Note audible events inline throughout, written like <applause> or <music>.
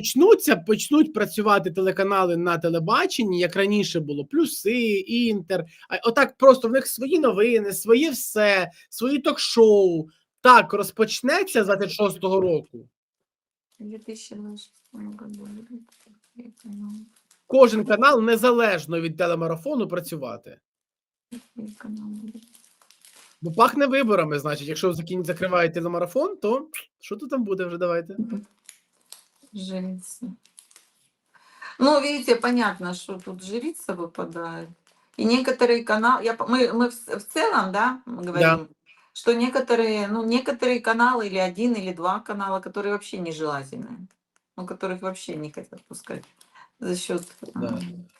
почнуться, почнуть працювати телеканали на телебаченні, як раніше було, плюси, інтер. Отак просто в них свої новини, своє все, свої ток-шоу. Так розпочнеться з 26-го року. 2026 году будут такие каналы. Кожен канал незалежно від телемарафону працювати. Бо пахне виборами, значить, якщо закривають телемарафон, то що тут там буде вже давайте? Жрица. Ну, видите, понятно, что тут жрица выпадает. И некоторые каналы, я, мы, мы в, целом, да, мы говорим, что некоторые, ну, некоторые каналы, или один, или два канала, которые вообще нежелательны, ну, которых вообще не хотят пускать за счет... Да.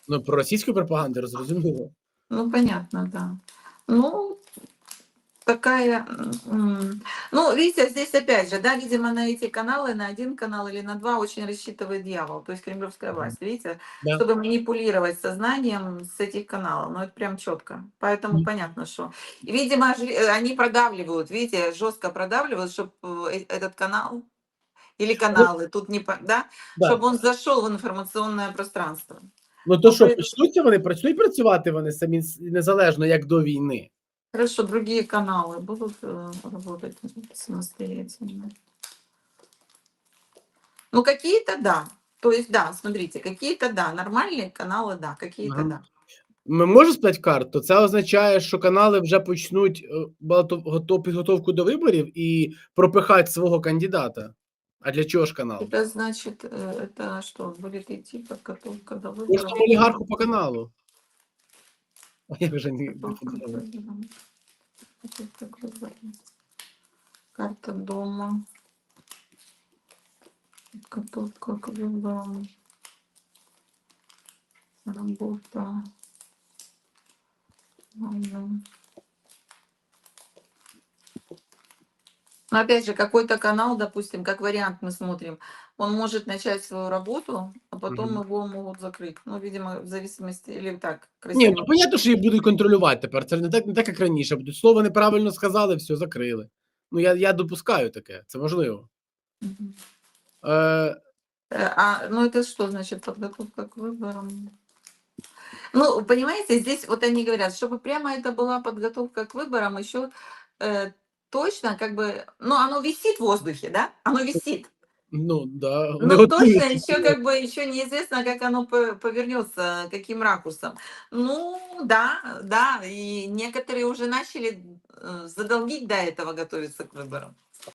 Ну, про російську пропаганду зрозуміло. Ну, понятно, да. Ну, такая... Ну, видите, здесь опять же, да, видимо, на эти каналы, на один канал или на два очень рассчитывает дьявол, то есть кремлевская власть, видите, Да. чтобы манипулировать сознанием с этих каналов. Ну, это прям четко. Поэтому Мгм. понятно, что... Видимо, э, они продавливают, видите, жестко продавливают, чтобы этот канал или каналы, тут не... Да? Да. Чтобы он зашел в информационное пространство. Ну то що, почнуться вони, почнуть працювати вони самі незалежно, як до війни. Хорошо, другие каналы будут э, работать самостоятельно. Ну, какие-то да. То есть, да, смотрите, какие-то да, нормальные каналы, да, какие-то Ага. да. Ми можемо спати карту? Це означає, що канали вже почнуть е, балото- гото- підготовку до виборів і пропихати свого кандидата. А для чого ж канал? Это значит, э, это что, будет идти подготовка до выборов? Кожному олігарху по каналу. <laughs> Я вже не. Карта дома. Подготовка к выборам. Работа. Ладно. Но опять же, какой-то канал, допустим, как вариант мы смотрим, он может начать свою работу, а потом Мгм. его могут закрыть. Ну, видимо, в зависимости, или так, Ні, красиво. ну понятно, що їх будуть контролювати тепер. Це ж не так, не так, як раніше. Будуть слово неправильно сказали, все, закрили. Ну, я, я допускаю таке, це можливо. Мгм. Е, Э, А, ну это что значит подготовка к выборам? Ну, понимаете, здесь вот они говорят, чтобы прямо это была подготовка к выборам, еще э, точно как бы, ну, оно висит в воздухе, да? Оно висит. ну, да, Ну, готуються. точно еще как бы еще неизвестно, как оно по- повернется, каким ракурсом. Ну, да, да, и некоторые уже начали э, задолбить до этого готовиться к выборам.